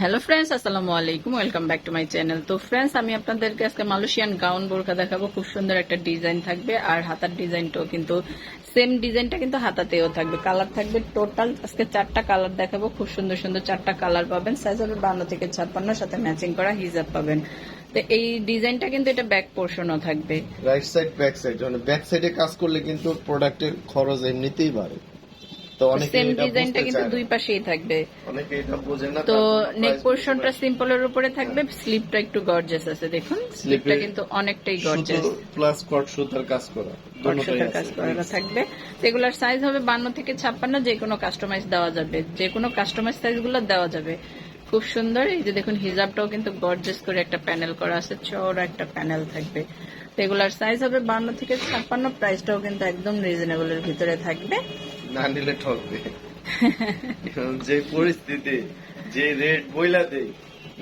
Hello friends আসসালামু আলাইকুম welcome back to my channel তো ফ্রেন্ডস আমি আপনাদেরকে আজকে মালয়েশিয়ান গাউন বোরকা দেখাবো। খুব সুন্দর একটা ডিজাইন থাকবে, আর হাতার ডিজাইনটাও কিন্তু সেম ডিজাইনটা কিন্তু হাতাতেও থাকবে। কালার থাকবে টোটাল আজকে চারটা কালার দেখাবো। খুব সুন্দর সুন্দর চারটা কালার পাবেন। সাইজ হবে বান্ন থেকে ছাপ্পান্ন, সাথে ম্যাচিং করা হিজাব পাবেন। তো এই ডিজাইনটা কিন্তু এটা ব্যাক পোর্শনও থাকবে। রাইট সাইড ব্যাক সাইড মানে ব্যাক সাইডে কাজ করলে কিন্তু প্রোডাক্টের খরচ এমনিতেই বাড়ে। তো সেম ডিজাইনটা কিন্তু দুই পাশেই থাকবে। অনেকে এটা বোঝে না তো নেক পোর্শনটা সিম্পলের উপরে থাকবে স্লিপটা একটু গর্জেস আছে দেখুন। স্লিপটা কিন্তু অনেকটাই গর্জেস প্লাস কট সুতার কাজ করা দোনোটাই কাজ করা থাকবে। এগুলার সাইজ হবে বান্ন থেকে ছাপ্পান্ন যে কোনো কাস্টমাইজ দেওয়া যাবে। যে কোনো কাস্টমাইজ সাইজগুলো দেওয়া যাবে। খুব সুন্দর এই যে দেখুন হিজাবটাও কিন্তু গর্জেস করে একটা প্যানেল করা আছে চওড়া একটা প্যানেল থাকবে। এগুলার সাইজ হবে বান্ন থেকে ছাপ্পান্ন প্রাইসটাও কিন্তু একদম রিজনেবল এর ভিতরে থাকবে। না নিলে ঠকবে। যে পরিস্থিতি, যে রেট বইলা দেই,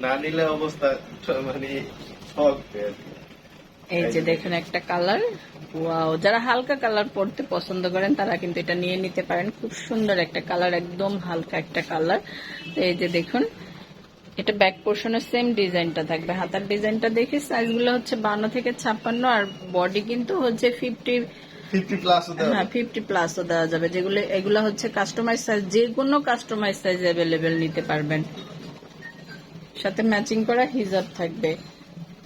না নিলে অবস্থা মানে ঠকবে। এই যে দেখুন একটা কালার। ওয়াও, যারা হালকা কালার পড়তে পছন্দ করেন, তারা কিন্তু এটা নিয়ে নিতে পারেন। খুব সুন্দর একটা কালার, একদম হালকা একটা কালার। এই যে দেখুন, এটা ব্যাক পোর্শনের সেম ডিজাইনটা থাকবে। হাতার ডিজাইনটা দেখে সাইজগুলো হচ্ছে বান্ন থেকে ছাপ্পান্ন, আর বডি কিন্তু হচ্ছে ফিফটি হ্যাঁ ফিফটি প্লাসও দেওয়া যাবে। যেগুলো এগুলো হচ্ছে কাস্টমাইজ সাইজ যে কোনো কাস্টমাইজ সাইজ অ্যাভেলেবেল নিতে পারবেন। সাথে ম্যাচিং করা হিজাব থাকবে।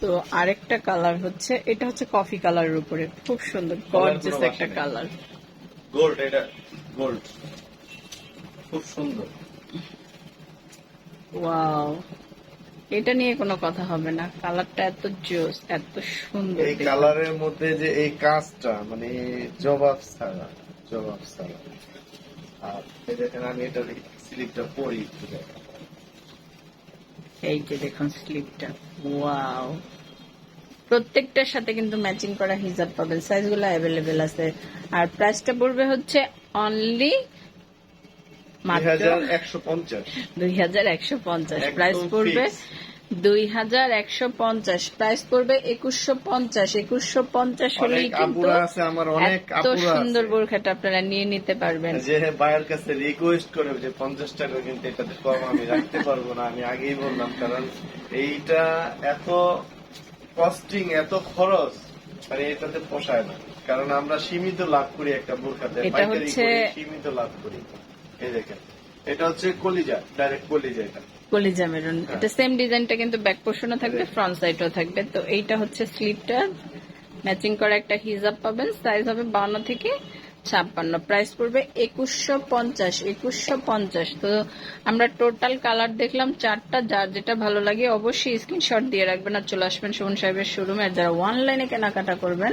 তো আরেকটা কালার হচ্ছে এটা হচ্ছে কফি কালারের উপরে। খুব সুন্দর গর্জিয়াস একটা কালার গোল্ড এটা গোল্ড খুব সুন্দর। ওয়াও এটা নিয়ে কোনো কথা হবে না। কালারটা এত জোস এত সুন্দর এই কালারের মধ্যে যে এই কাজটা মানে জবাব ছাড়া জবাব ছাড়া। আর দেখেন আমি এটা স্লিপটা পরি এই যে দেখুন স্লিপটা ওয়াও। প্রত্যেকটার সাথে কিন্তু ম্যাচিং করা হিজাব পাবেন সাইজগুলো অ্যাভেলেবেল আছে। আর প্রাইসটা পড়বে হচ্ছে অনলি মাত্র হাজার একশো পঞ্চাশ। দুই হাজার একশো পঞ্চাশ। প্রাইস পড়বে দুই হাজার একশো পঞ্চাশ। প্রাইস পড়বে একুশশো পঞ্চাশ। একুশশো পঞ্চাশ হলেই কিন্তু আপুরা আছে আমার অনেক এত সুন্দর বোরখাটা আপনারা নিয়ে নিতে পারবেন। যে ভাইয়ের কাছে রিকোয়েস্ট করে যে পঞ্চাশ টাকা কিন্তু এটাতে কম আমি রাখতে পারব না আমি আগেই বললাম কারণ এইটা এত কস্টিং এত খরচ মানে এটাতে পোষায় না। কারণ আমরা সীমিত লাভ করি একটা বোরখাতে এটা হচ্ছে- সীমিত লাভ করি। এই দেখেন। এটা হচ্ছে কলিজা ডাইরেক্ট কলিজা এটা। কলিজা মেরুন। হ্যাঁ। এটা সেম ডিজাইনটা কিন্তু ব্যাক পোর্শনও থাকবে ফ্রন্ট সাইডও থাকবে। তো এইটা হচ্ছে স্লিপটা ম্যাচিং করা একটা হিজাব পাবেন। সাইজ হবে বান্ন থেকে ছাপ্পান্ন। প্রাইস পড়বে একুশশো পঞ্চাশ একুশশো পঞ্চাশ। তো আমরা টোটাল কালার দেখলাম চারটা। যার যেটা ভালো লাগে অবশ্যই স্ক্রিনশট দিয়ে রাখবেন। আর চলে আসবেন সুমন সাহেবের শোরুমে আর যারা অনলাইনে কেনাকাটা করবেন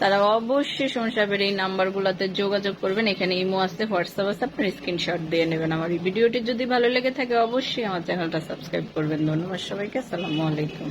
তারা অবশ্যই সাহেবের এই নাম্বারগুলোতে যোগাযোগ করবেন। এখানে ইমো আছে, হোয়াটসঅ্যাপ আছে, আপনার স্ক্রিনশট দিয়ে নেবেন। আমার এই ভিডিওটি যদি ভালো লেগে থাকে, অবশ্যই আমার চ্যানেলটা সাবস্ক্রাইব করবেন। ধন্যবাদ সবাইকে, আসসালামু আলাইকুম।